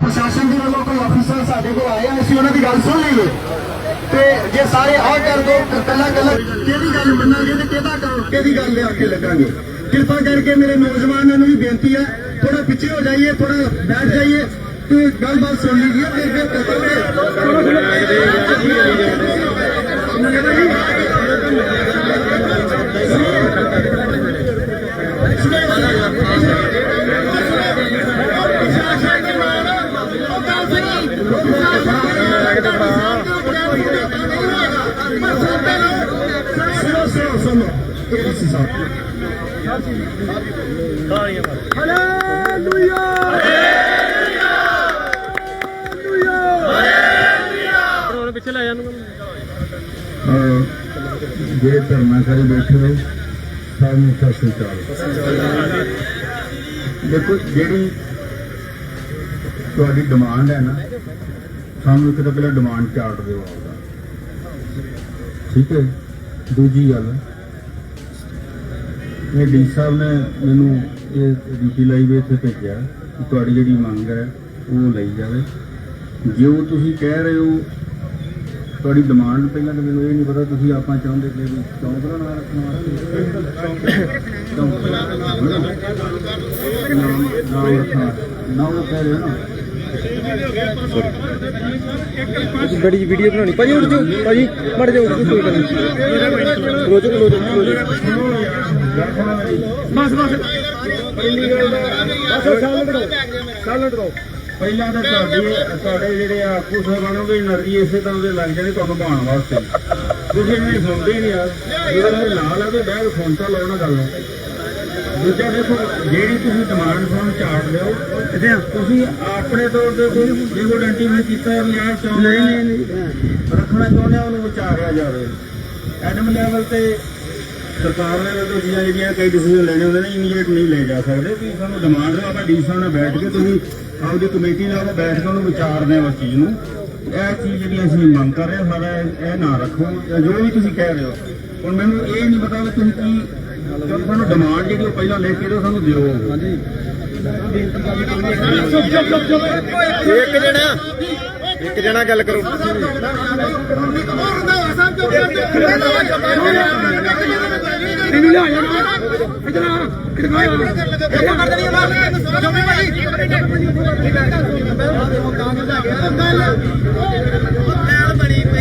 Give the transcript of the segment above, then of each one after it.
ਪ੍ਰਸ਼ਾਸਨ ਦੇ ਵੱਲੋਂ ਕੋਈ ਅਫਸਰ ਸਾਡੇ ਕੋਲ ਆਇਆ ਅਸੀਂ ਉਹਨਾਂ ਦੀ ਗੱਲ ਸੁਣ ਲਈਏ ਤੇ ਜੇ ਸਾਰੇ ਆ ਕਰ ਦੋ ਕੱਲਾ ਕੱਲਾ ਕਿਹਦੀ ਗੱਲ ਮੰਨਾਂਗੇ ਤੇ ਕਿਹਦਾ ਕੰਮ ਕਿਹਦੀ ਗੱਲ ਦੇ ਆਖੇ ਲੱਗਾਂਗੇ ਕਿਰਪਾ ਕਰਕੇ ਮੇਰੇ ਨੌਜਵਾਨਾਂ ਨੂੰ ਵੀ ਬੇਨਤੀ ਹੈ ਥੋੜਾ ਪਿੱਛੇ ਹੋ ਜਾਈਏ ਥੋੜਾ ਬੈਠ ਜਾਈਏ, ਤੇ ਗੱਲਬਾਤ ਸੁਣ ਲੀजिए ਫਿਰ ਫਿਰ ਸੁਣੋ ਇਹ ਸੀ ਸਾਹਿਬ ਪਿੱਛੇ ਲੈ ਜਾਨੂੰ ਜਿਹੜੇ ਧਰਮਾਚਾਰੀ ਬੈਠੇ ਹੋਏ ਸਭ ਨੂੰ ਸਤਿ ਸ੍ਰੀ ਅਕਾਲ। ਦੇਖੋ, ਜਿਹੜੀ ਤੁਹਾਡੀ ਡਿਮਾਂਡ ਹੈ ਨਾ, ਸਾਨੂੰ ਇੱਕ ਤਾਂ ਪਹਿਲਾਂ ਡਿਮਾਂਡ ਚਾਰਟ ਦਿਓ ਆਪਦਾ। ਠੀਕ ਹੈ? ਦੂਜੀ ਗੱਲ ਇਹ ਡੀ ਸਾਹਿਬ ਨੇ ਮੈਨੂੰ ਇਹ ਡਿਊਟੀ ਲਾਈ ਵੇ ਇੱਥੇ ਭੇਜਿਆ ਕਿ ਤੁਹਾਡੀ ਜਿਹੜੀ ਮੰਗ ਹੈ, ਉਹ ਲਈ ਜਾਵੇ। ਜੇ ਉਹ ਤੁਸੀਂ ਕਹਿ ਰਹੇ ਹੋ, ਤੁਹਾਡੀ ਡਿਮਾਂਡ ਪਹਿਲਾਂ ਤਾਂ ਮੈਨੂੰ ਇਹ ਨਹੀਂ ਪਤਾ, ਤੁਸੀਂ ਆਪਾਂ ਚਾਹੁੰਦੇ ਕਿ ਵੀ ਚੌਂਕ ਦਾ ਨਾਮ ਰੱਖਣ ਨਾ ਉਹ ਕਹਿ ਰਹੇ ਹੋ ਨਾ। ਬੜੀ ਵੀਡੀਓ ਬਣਾਉਣੀ। ਭਾਜੀ, ਉੱਠ ਜਾਓ। ਭਾਜੀ, ਮੜ ਜਾਓ ਕੋਈ ਗੱਲ ਨਹੀਂ। ਰੋਜ਼ ਰੋਜ਼ ਬਸ ਬਸ। ਪਹਿਲੀ ਗੱਲ ਦਾ ਬਸ ਸਾਲਟ ਦੋ। ਸਾਲਟ ਦੋ। ਪਹਿਲਾਂ ਤਾਂ ਤੁਹਾਡੇ ਤੁਹਾਡੇ ਜਿਹੜੇ ਆ ਕੁਝ ਬਣੋਗੇ ਨਰੀ ਇਸੇ ਤਰ੍ਹਾਂ ਦੇ ਲੱਗ ਜਾਣੇ ਤੁਹਾਨੂੰ ਭਾਣ ਵਾਸਤੇ। ਤੁਸੀਂ ਨਹੀਂ ਸੁਣਦੇ ਨਹੀਂ ਯਾਰ ਜਿਹੜਾ ਨਾਲ ਆ ਤੇ ਬੈਗ ਫੋਨ ਤਾਂ ਲਾਉਣਾ ਗੱਲ ਨੂੰ। ਦੂਜਾ ਦੇਖੋ ਜਿਹੜੀ ਤੁਸੀਂ ਡਿਮਾਂਡ ਫਾਰਮ ਚਾਰਟ ਲਿਓ ਤੁਸੀਂ ਆਪਣੇ ਤੌਰ ਤੇ ਕੋਈ ਰਿਗੋਲੈਂਟੀ ਵੀ ਕੀਤਾ ਔਰ ਲਿਆ ਚਾਹੁੰਦੇ ਨਹੀਂ ਨਹੀਂ ਰੱਖਣਾ ਚਾਹੁੰਦੇ ਉਹਨੂੰ ਵਿਚਾਰਿਆ ਜਾਵੇ। ਐਡਮ ਲੈਵਲ ਤੇ ਸਰਕਾਰ ਨੇ ਤਾਂ ਚੀਜ਼ਾਂ ਜਿਹੜੀਆਂ ਕਈ ਡਿਸੀਜਨ ਲੈਣੇ ਹੁੰਦੇ ਨੇ ਇਮੀਡੀਏਟ ਨਹੀਂ ਲੈ ਜਾ ਸਕਦੇ। ਵੀ ਸਾਨੂੰ ਡਿਮਾਂਡ ਹੈ ਆਪਾਂ ਡੀ ਸਾਹਿਬ ਨਾਲ ਬੈਠ ਕੇ ਤੁਸੀਂ ਆਪਦੀ ਕਮੇਟੀ ਨਾਲ ਬੈਠ ਕੇ ਉਹਨੂੰ ਵਿਚਾਰਦੇ ਆ ਉਸ ਚੀਜ਼ ਨੂੰ। ਇਹ ਚੀਜ਼ ਜਿਹੜੀ ਅਸੀਂ ਮੰਗ ਕਰ ਰਹੇ ਹਾਂ ਸਾਡਾ ਇਹ ਨਾ ਰੱਖੋ। ਜਾਂ ਜੋ ਵੀ ਤੁਸੀਂ ਕਹਿ ਰਹੇ ਹੋ। ਹੁਣ ਮੈਨੂੰ ਇਹ ਨਹੀਂ ਪਤਾ ਵੀ ਤੁਸੀਂ ਕੀ ਜਦੋਂ ਸਾਨੂੰ ਡਿਮਾਂਡ ਜਿਹੜੀ ਉਹ ਪਹਿਲਾਂ ਲਿਖ ਕੇ ਦਿਓ ਸਾਨੂੰ ਦਿਓ। ਹਾਂਜੀ। ਇੱਕ ਜਣਾ। ਇੱਕ ਜਣਾ ਗੱਲ ਕਰੋ। ਇਹਨੂੰ ਲਿਆ ਜਾਣਾ ਇਧਰ ਆ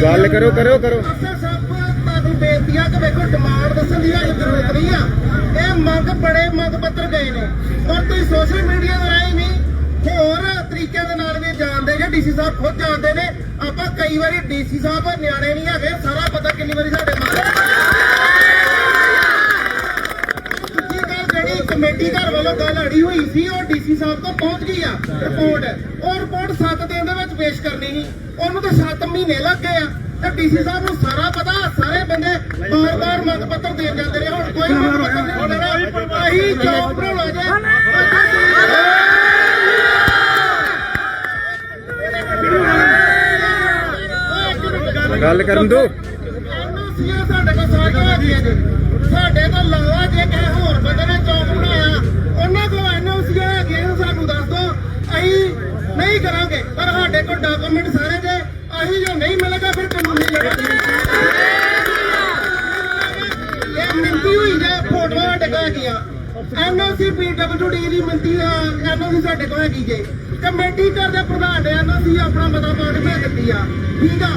ਗੱਲ ਕਰੋ ਕਰੋ ਕਰੋ ਤੁਹਾਨੂੰ ਬੇਨਤੀ ਆ ਕਿ ਵੇਖੋ ਡਿਮਾਂਡ ਦੱਸਣ ਦੀ ਅੱਜ ਜ਼ਰੂਰਤ ਨਹੀਂ ਆ ਇਹ ਮੰਗ ਬੜੇ ਮੰਗ ਪੱਤਰ ਗਏ ਨੇ। ਪਰ ਤੁਸੀਂ ਸੋਸ਼ਲ ਮੀਡੀਆ ਦੇ ਰਾਹੀਂ ਨਹੀਂ ਹੋਰ ਤਰੀਕਿਆਂ ਦੇ ਨਾਲ ਡੀਸੀ ਸਾਹਿਬ ਖੁਦ ਜਾਣਦੇ ਨੇ ਆਪਾਂ ਕਈ ਵਾਰੀ ਡੀਸੀ ਸਾਹਿਬ ਨਿਆਣੇ ਨਹੀਂ ਹੈਗੇ ਸਾਰਾ ਪਤਾ ਕਿੰਨੀ ਵਾਰੀ ਸਾਡੇ ਮਾਰੇ ਦੂਜੀ ਗੱਲ ਜਿਹੜੀ ਕਮੇਟੀ ਘਰ ਵੱਲੋਂ ਗੱਲ ਅੜੀ ਹੋਈ ਸੀ ਉਹ ਡੀਸੀ ਸਾਹਿਬ ਤੋਂ ਪਹੁੰਚ ਗਈ ਆ ਰਿਪੋਰਟ ਉਹ ਰਿਪੋਰਟ 7 ਦਿਨ ਦੇ ਵਿੱਚ ਪੇਸ਼ ਕਰਨੀ ਸੀ ਉਹਨੂੰ ਤਾਂ 7 ਮਹੀਨੇ ਲੱਗ ਗਏ ਆ ਤੇ ਡੀਸੀ ਸਾਹਿਬ ਨੂੰ ਸਾਰਾ ਪਤਾ ਸਾਰੇ ਬੰਦੇ ਬਾਰ-ਬਾਰ ਮੰਗ ਪੱਤਰ ਦੇਣ ਜਾਂਦੇ ਨੇ ਹੁਣ ਕੋਈ ਮੰਗ ਪੱਤਰ ਨਹੀਂ ਦੇਣਾ ਅਸੀਂ ਜੋਬ ਬਣਾਉਣਾ ਜੇ ਗੱਲ ਕਰਨ ਦਿਓ ਐਨਓਸੀਆਂ ਸਾਡੇ ਕੋਲ ਸਾਰੀਆਂ ਹੈਗੀਆਂ ਜੀ ਸਾਡੇ ਤੋਂ ਲਾਵਾ ਜੇ ਕਿਸੇ ਹੋਰ ਬੰਦੇ ਨੇ ਚੌਕ ਬਣਾਇਆ, ਉਹਨਾਂ ਕੋਲ ਐਨਓਸੀਆਂ ਹੈਗੀਆਂ ਸਾਨੂੰ ਦੱਸ ਦਿਓ ਅਸੀਂ ਨਹੀਂ ਕਰਾਂਗੇ, ਪਰ ਸਾਡੇ ਕੋਲ ਡਾਕੂਮੈਂਟ ਸਾਰੇ ਜੇ ਅਸੀਂ ਜੋ ਨਹੀਂ ਮਿਲੇਗਾ, ਫਿਰ ਕਾਨੂੰਨੀ ਲੜਾਈ ਇਹ ਮਿੰਤੀ ਹੋਈ ਜੇ ਫੋਟੋਆਂ ਸਾਡੇ ਕੋਲ ਐਨਓਸੀ ਪੀਡਬਲਯੂਡੀ ਦੀ ਮਿੰਤੀ ਐਨਓਸੀ ਸਾਡੇ ਕੋਲ ਹੈਗੀ ਜੇ। ਕਮੇਟੀ ਘਰ ਦੇ ਪ੍ਰਧਾਨ ਨੇ ਐਨਓਸੀ ਆਪਣਾ ਮਤਾ ਪਾ ਕੇ ਭੇਜ ਦਿੱਤੀ ਆ। ਠੀਕ ਆ?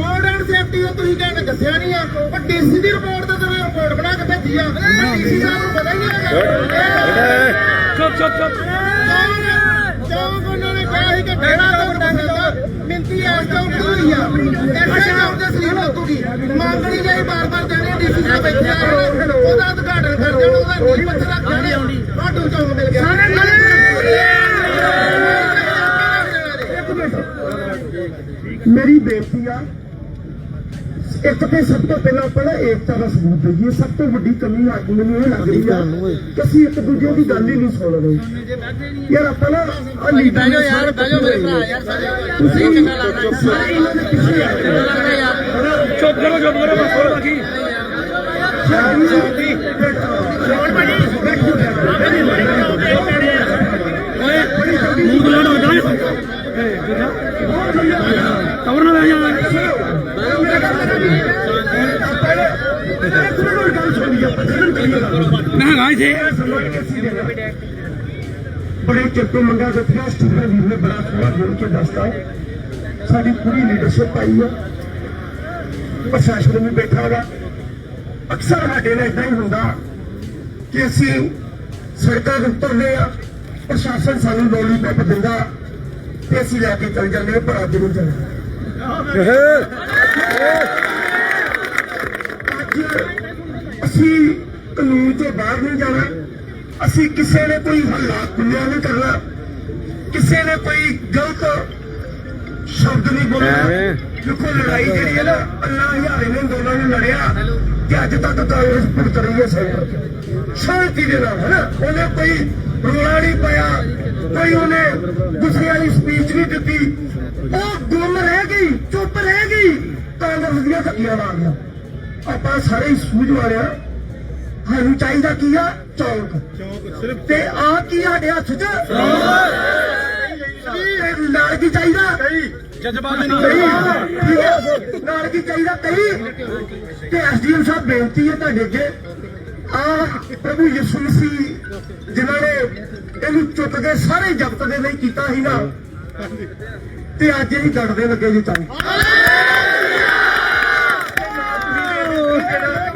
ਰੋਡ ਐਂਡ ਸੇਫਟੀ ਉਹ ਤੁਸੀਂ ਕਹਿੰਦੇ ਦੱਸਿਆ ਨਹੀਂ ਆ। ਪਰ ਡੀਸੀ ਦੀ ਰਿਪੋਰਟ ਤੇ ਤੁਸੀਂ ਰਿਪੋਰਟ ਬਣਾ ਕੇ ਭੇਜੀ ਆ। ਡੀਸੀ ਸਾਹਿਬ ਨੂੰ ਪਤਾ ਹੀ ਨਹੀਂ ਹੈਗਾ। ਚੁੱਪ ਚੁੱਪ ਚੁੱਪ ਚੌਂਕ ਉਹਨਾਂ ਨੇ ਕਿਹਾ ਸੀ ਕਿ ਡੇਢਾ ਤੋਂ ਡੰਗਾ ਮਿੰਤੀ ਐਸ ਤੋਂ ਹੋਈ ਆ। ਐਸੇ ਚੌਂਕ ਦੇ ਸਲੀਪ ਲੱਗੂਗੀ ਮੰਗਣੀ ਜਾਈ ਬਾਰ-ਬਾਰ ਜਾਣੀ ਡੀਸੀ ਸਾਹਿਬ ਇੱਥੇ ਆਏ ਨੇ, ਉਹਦਾ ਉਦਘਾਟਨ ਕਰ ਦੇਣ ਉਹਦਾ ਨੀਂਹ ਪੱਥਰ ਰੱਖ ਚੌਂਕ ਮਿਲ ਗਿਆ। ਮੇਰੀ ਬੇਨਤੀ ਆ ਇੱਕ ਤੇ ਸਭ ਤੋਂ ਪਹਿਲਾਂ ਆਪਾਂ ਨਾ ਏਕਤਾ ਦਾ ਸਬੂਤ ਦਈਏ ਸਭ ਤੋਂ ਵੱਡੀ ਕਮੀ ਆ ਮੈਨੂੰ ਇਹ ਲੱਗ ਰਹੀ ਆ ਕਿ ਅਸੀਂ ਇੱਕ ਦੂਜੇ ਦੀ ਗੱਲ ਹੀ ਨਹੀਂ ਸੁਣ ਰਹੇ। ਯਾਰ ਆਪਾਂ ਨਾ ਆ ਲੀਡਰ ਨੇ ਸਾਰੇ ਬੈਜੋ ਮੇਰੇ ਭਰਾ ਯਾਰ ਤੁਸੀਂ ਸਾਰੇ ਇਹਨਾਂ ਦੇ ਪਿੱਛੇ ਆ ਚੁੱਪ ਕਰੋ ਚੁੱਪ ਕਰੋ ਬਸ ਹੋਰ ਬਾਕੀ। ਸ਼ਾਦੀ ਮੂੰਹ ਗਲਾੜ ਹੋ। ਜਾਏ ਕਵਰ ਨਾ ਲੈ ਜਾਣਾ ਮੈਂ ਹੈਗਾ ਇੱਥੇ। ਬੜੇ ਚਿਰ ਤੋਂ ਮੰਗਾ ਦਿੱਤੀਆਂ ਸਟੂਡੈਂਟ ਵੀਰ ਨੇ ਬੜਾ ਸੋਹਣਾ ਬੋਲ ਕੇ ਦੱਸਦਾ। ਸਾਡੀ ਪੂਰੀ ਲੀਡਰਸ਼ਿਪ ਆਈ ਆ ਪ੍ਰਸ਼ਾਸਨ ਵੀ ਬੈਠਾ ਵਾ। ਅਕਸਰ ਸਾਡੇ ਨਾਲ ਇਦਾਂ ਹੀ ਹੁੰਦਾ ਕਿ ਅਸੀਂ ਸੜਕਾਂ ਤੇ ਉਤਰਦੇ ਆ ਪ੍ਰਸ਼ਾਸਨ ਸਾਨੂੰ ਲੋਲੀਪੌਪ ਦਿੰਦਾ ਤੇ ਅਸੀਂ ਲੈ ਕੇ ਚੱਲ ਜਾਂਦੇ ਪਰ ਅੱਜ ਨਹੀਂ ਚੱਲਦੇ। ਅਸੀਂ ਕਾਨੂੰਨ ਤੋਂ ਬਾਹਰ ਨਹੀਂ ਜਾਣਾ। ਅਸੀਂ ਕਿਸੇ ਨੇ ਕੋਈ ਹੱਲਾ ਗੁੱਲਿਆ ਨਹੀਂ ਕਰਨਾ। ਕਿਸੇ ਨੇ ਕੋਈ ਗਲਤ ਸ਼ਬਦ ਨਹੀਂ ਬੋਲਣਾ ਦੇਖੋ ਲੜਾਈ ਜਿਹੜੀ ਹੈ ਨਾ ਅੱਲਾ ਹਜ਼ਾਰੇ ਨੇ ਦੋਨਾਂ ਨੂੰ ਲੜਿਆ। ਤੇ ਅੱਜ ਤੱਕ ਕਾਂਗਰਸ ਭੁਗਤ ਰਹੀ ਹੈ 'ਚ। ਸ਼ਾਂਤੀ ਦੇ ਨਾਲ ਹਨਾ? ਉਹਨੇ ਕੋਈ ਰੋਲਾ ਨਹੀਂ ਪਾਇਆ ਕੋਈ ਉਹਨੇ ਗੁੱਸੇ ਵਾਲੀ ਸਪੀਚ ਨਹੀਂ ਦਿੱਤੀ। ਉਹ ਗੁੰਮ ਰਹਿ ਕਾਂਗਰਸ ਦੀਆਂ ਧੱਕੀਆਂ ਮਾਰ ਗਿਆ ਆਪਾਂ ਸਾਰੇ ਸੂਝ ਵਾਲਿਆ ਸਾਨੂੰ ਚਾਹੀਦਾ ਕੀ ਆ? ਚੌਂਕ। ਚੌਂਕ ਤੇ ਆ ਕੀ ਸਾਡੇ ਹੱਥ 'ਚ? ਤੇ ਨਾਲ ਕੀ ਚਾਹੀਦਾ? ਕਈ ਜਜ਼ਬਾਤ ਨਹੀਂ ਨਾਲ ਕੀ ਚਾਹੀਦਾ? ਕਈ ਤੇ ਐਸਡੀਐਮ ਸਾਹਿਬ ਬੇਨਤੀ ਹੈ ਤੁਹਾਡੇ ਅੱਗੇ। ਆ ਪ੍ਰਭੂ ਯਿਸੂ ਮਸੀਹ ਜਿਨ੍ਹਾਂ ਨੇ ਇਹਨੂੰ ਚੁੱਕ ਕੇ ਸਾਰੇ ਜਗਤ ਦੇ ਲਈ ਕੀਤਾ ਸੀ ਨਾ। ਤੇ ਅੱਜ ਇਹ ਡੜਦੇ ਲੱਗੇ ਜੀ ਤੁਹਾਨੂੰ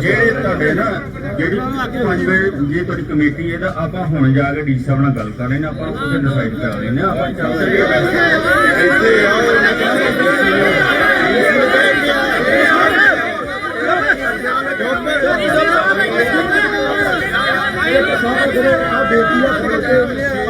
ਜਿਹੜੇ ਤੁਹਾਡੇ ਨਾ ਜਿਹੜੀ ਪੰਜ ਵਜੇ ਜੇ ਤੁਹਾਡੀ ਕਮੇਟੀ ਹੈ ਤਾਂ ਆਪਾਂ ਹੁਣ ਜਾ ਕੇ ਡੀ ਸਾਹਿਬ ਨਾਲ ਗੱਲ ਕਰ ਲੈਣੇ ਆਪਾਂ ਉਹਦੇ ਡਿਸਾਈਡ ਕਰ ਲੈਣੇ ਆਪਾਂ ਚੱਲਦੇ ਇੱਥੇ ਆਓ ਆ ਬੇਟੀ ਆ ਖੜੇ ਆ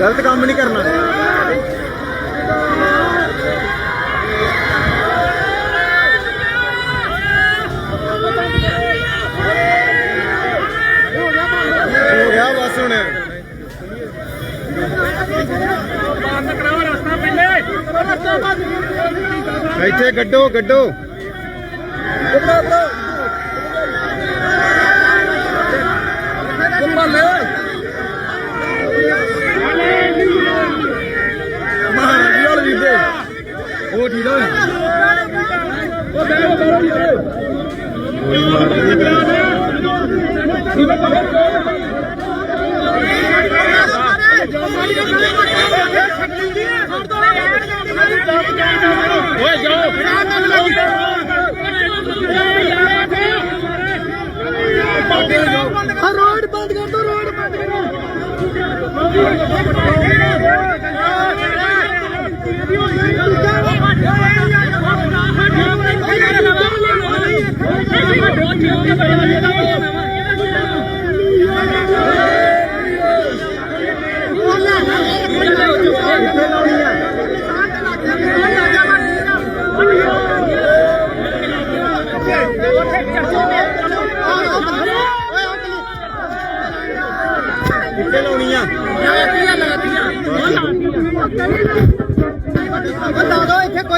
ਗਲਤ ਕੰਮ ਨਹੀਂ ਕਰਨਾ। ਹੋ ਗਿਆ ਬਸ ਹੁਣ। ਬੰਦ ਕਰਾਓ ਰਸਤਾ ਪਹਿਲੇ ਇੱਥੇ ਗੱਡੋ ਗੱਡੋ ਮਹਾਰਾਜ ਰੋਡ ਬੰਦ ਕਰ ਦੋ ਰੋਡ ਬੰਦ ਕਰੋ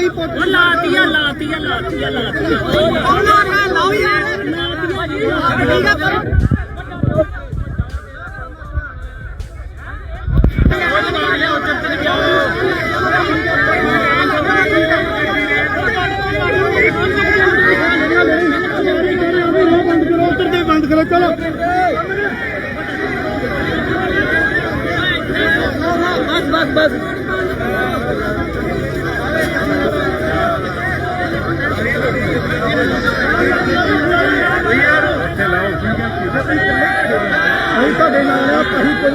ਦੋ ਇੱਥੇ ਕੋਈ ਲਾਤੀਆ ਲਾਤੀਆ ਲਾਤੀਆ ਲਾਤੀਆ। ਉਹਨਾਂ ਨੇ ਲਾਓ ਯਾਰ ਠੀਕ ਆ ਪਰ ਬੰਦ ਕਰੋ ਚਲੋ ਬਸ ਬਸ ਬਸ। ਤੁਹਾਡੇ ਨਾਲ ਆ ਅਸੀਂ ਕੁਝ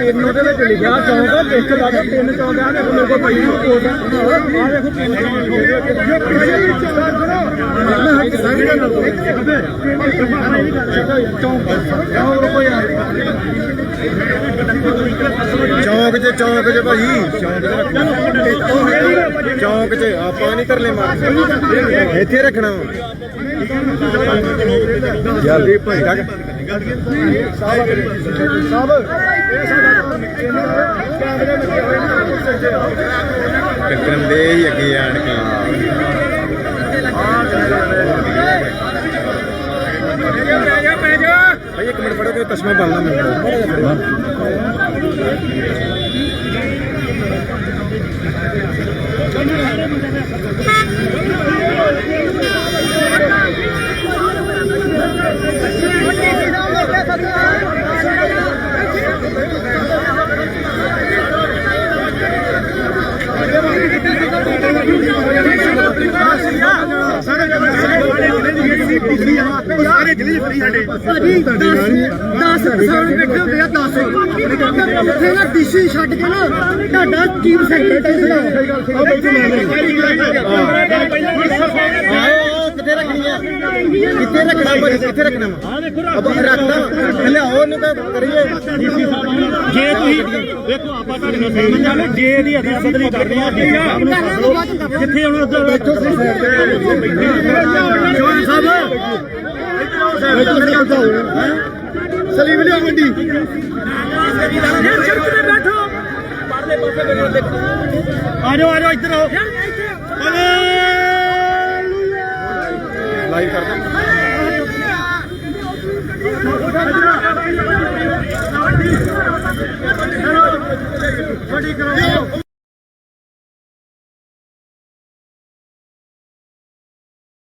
ਇਹਨੂੰ ਦੇ ਵਿੱਚ ਲਿਖਿਆ ਚੌਂਕ ਲਿਖ ਲਾ ਕੇ ਤਿੰਨ ਚੌਂਕ ਆ ਦੇਖੋ ਮੇਰੇ ਕੋਲ ਪਈ ਰਿਪੋਰਟ ਆ ਦੇਖੋ ਤਿੰਨ ਚੌਂਕ 'ਚ ਚੌਂਕ 'ਚ ਭਾਜੀ ਚੌਂਕ 'ਚ ਰੱਖਣਾ ਚੌਂਕ 'ਚ ਆਪਾਂ ਨਹੀਂ ਕਰਲੇ ਮਾਰ ਇੱਥੇ ਰੱਖਣਾ। ਜਲਦੀ ਭਾਈ ਤੱਕ ਸਾਹਿਬ ਇਹ ਸਾਡਾ ਟੱਕਰਨ ਦੇ ਹੀ ਅੱਗੇ ਆਣ ਕੇ। ਭਾਈ ਇੱਕ ਮਿੰਟ ਫੜੋ ਕੋਈ ਤਸਮਾ ਬੰਨਣਾ ਮੈਨੂੰ। ਭਾਜੀ 10 10 ਕਿਸਾਨ ਬੈਠੇ ਹੁੰਦੇ ਆ 10 ਉੱਥੇ ਨਾ ਡੀਸੀ ਛੱਡ ਕੇ ਨਾ ਤੁਹਾਡਾ ਚੀਫ ਸੈਕਟਰੀ ਆਓ ਕਿੱਥੇ ਰੱਖਣੀ ਆ ਕਿੱਥੇ ਰੱਖਣਾ ਭਾਈ ਕਿੱਥੇ ਰੱਖਣਾ ਵਾ? ਆਪਾਂ ਰੱਖਦਾ। ਪਹਿਲੇ ਆਓ ਇਹਨੂੰ ਤਾਂ ਕਰੀਏ। ਜੇ ਤੁਸੀਂ ਵੇਖੋ ਆਪਾਂ ਤੁਹਾਡੇ ਨਾਲ ਸਹਿਮਤ ਹਾਂ ਜੇ ਇਹਦੀ ਅਦਲਾ ਬਦਲੀ ਕਰਨੀ ਆ ਜੀ ਸਾਹਿਬ ਨੂੰ ਫੜ ਲਓ ਜਿੱਥੇ ਹੁਣ ਉਧਰ ਇੱਥੋਂ ਸੀ ਸਾਈਡ ਤੇ ਜਵਾਨ ਸਾਹਿਬ ਇੱਥੋਂ ਸੀ ਉੱਧਰ ਸਲੀਮ ਲਿਆ ਮੰਡੀ ਆ ਜਾਓ ਆ ਜਾਓ ਇੱਧਰ ਆਓ। ਲਾਈਵ ਕਰ ਦੇ ਛੋਟੀ ਕਰੋ